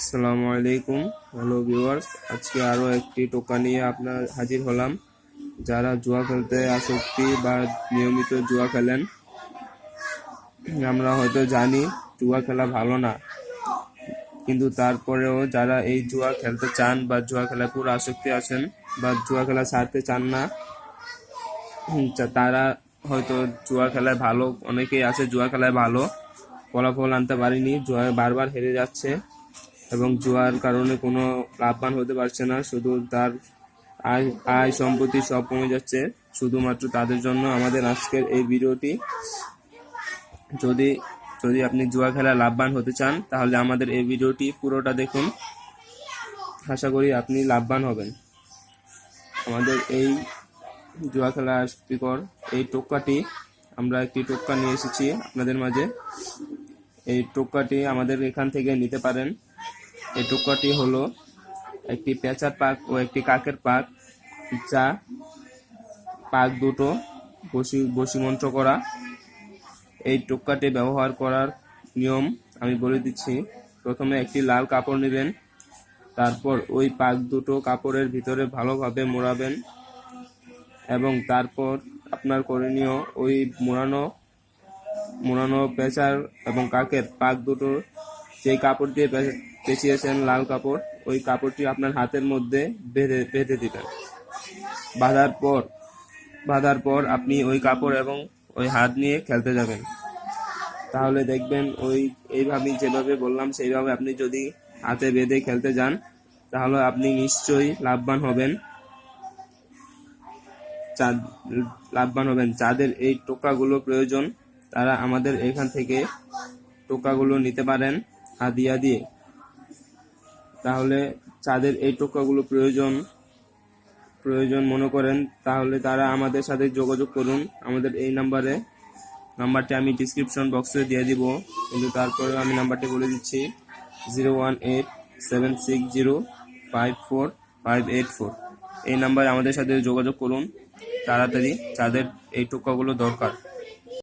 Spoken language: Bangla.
আসসালামু আলাইকুম। হ্যালো ভিউয়ার্স, আজকে আরও একটি টোকা নিয়ে আপনার হাজির হলাম। যারা জুয়া খেলতে আসক্তি বা নিয়মিত জুয়া খেলেন, আমরা হয়তো জানি জুয়া খেলা ভালো না। কিন্তু তারপরেও যারা এই জুয়া খেলতে চান বা জুয়া খেলায় পুরো আসক্তি আছেন বা জুয়া খেলা ছাড়তে চান না তারা হয়তো জুয়া খেলায় ভালো, অনেকেই আছে জুয়া খেলায় ভালো, ফলাফল আনতে পারেনি, জুয়া বারবার হেরে যাচ্ছে। এবং জুয়ার কারণে কোনো লাভবান হতে পারছে না। শুধু তার আয় আয় সম্পত্তি সব কমে যাচ্ছে। শুধুমাত্র তাদের জন্য আমাদের আজকের এই ভিডিওটি। যদি যদি আপনি জুয়া খেলা লাভবান হতে চান, তাহলে আমাদের এই ভিডিওটি পুরোটা দেখুন। আশা করি আপনি লাভবান হবেন। আমাদের এই জুয়া খেলা স্পিকর এই টোক্কাটি, আমরা একটি টোক্কা নিয়ে এসেছি আপনাদের মাঝে। এই টোক্কাটি আমাদের এখান থেকে নিতে পারেন। এই টুকরাটি হলো একটি পেঁচার পাক ও একটি কাকের পাক, যা পাক দুটো বসি, বসিমন্ত্র করা। এই টোক্কাটি ব্যবহার করার নিয়ম আমি বলে দিচ্ছি। প্রথমে একটি লাল কাপড় নেবেন, তারপর ওই পাক দুটো কাপড়ের ভিতরে ভালোভাবে মোড়াবেন এবং তারপর আপনার করণীয় ওই মোড়ানো মোড়ানো পেঁচার এবং কাকের পাক দুটো সেই কাপড় দিয়ে পেঁচিয়েছেন লাল কাপড়, ওই কাপড়টি আপনার হাতের মধ্যে বেঁধে বেঁধে দিবেন। বাঁধার পর বাঁধার পর আপনি ওই কাপড় এবং ওই হাত নিয়ে খেলতে যাবেন। তাহলে দেখবেন ওই, এইভাবে যেভাবে বললাম, সেইভাবে আপনি যদি হাতে বেঁধে খেলতে যান, তাহলে আপনি নিশ্চয়ই লাভবান হবেন। চা- লাভবান হবেন। যাদের এই টোকাগুলো প্রয়োজন, তারা আমাদের এখান থেকে টোকাগুলো নিতে পারেন হাদিয়া দিয়ে। তাহলে চাঁদের এই টোকাগুলো প্রয়োজন প্রয়োজন মনে করেন, তাহলে তারা আমাদের সাথে যোগাযোগ করুন। আমাদের এই নাম্বারে, নাম্বারটি আমি ডিসক্রিপশন বক্সে দিয়ে দিব। কিন্তু তারপরে আমি নাম্বারটি বলে দিচ্ছি zero one eight seven six zero five four five eight four এই নাম্বারে আমাদের সাথে যোগাযোগ করুন, তাড়াতাড়ি চাঁদের এই টোকাগুলো দরকার।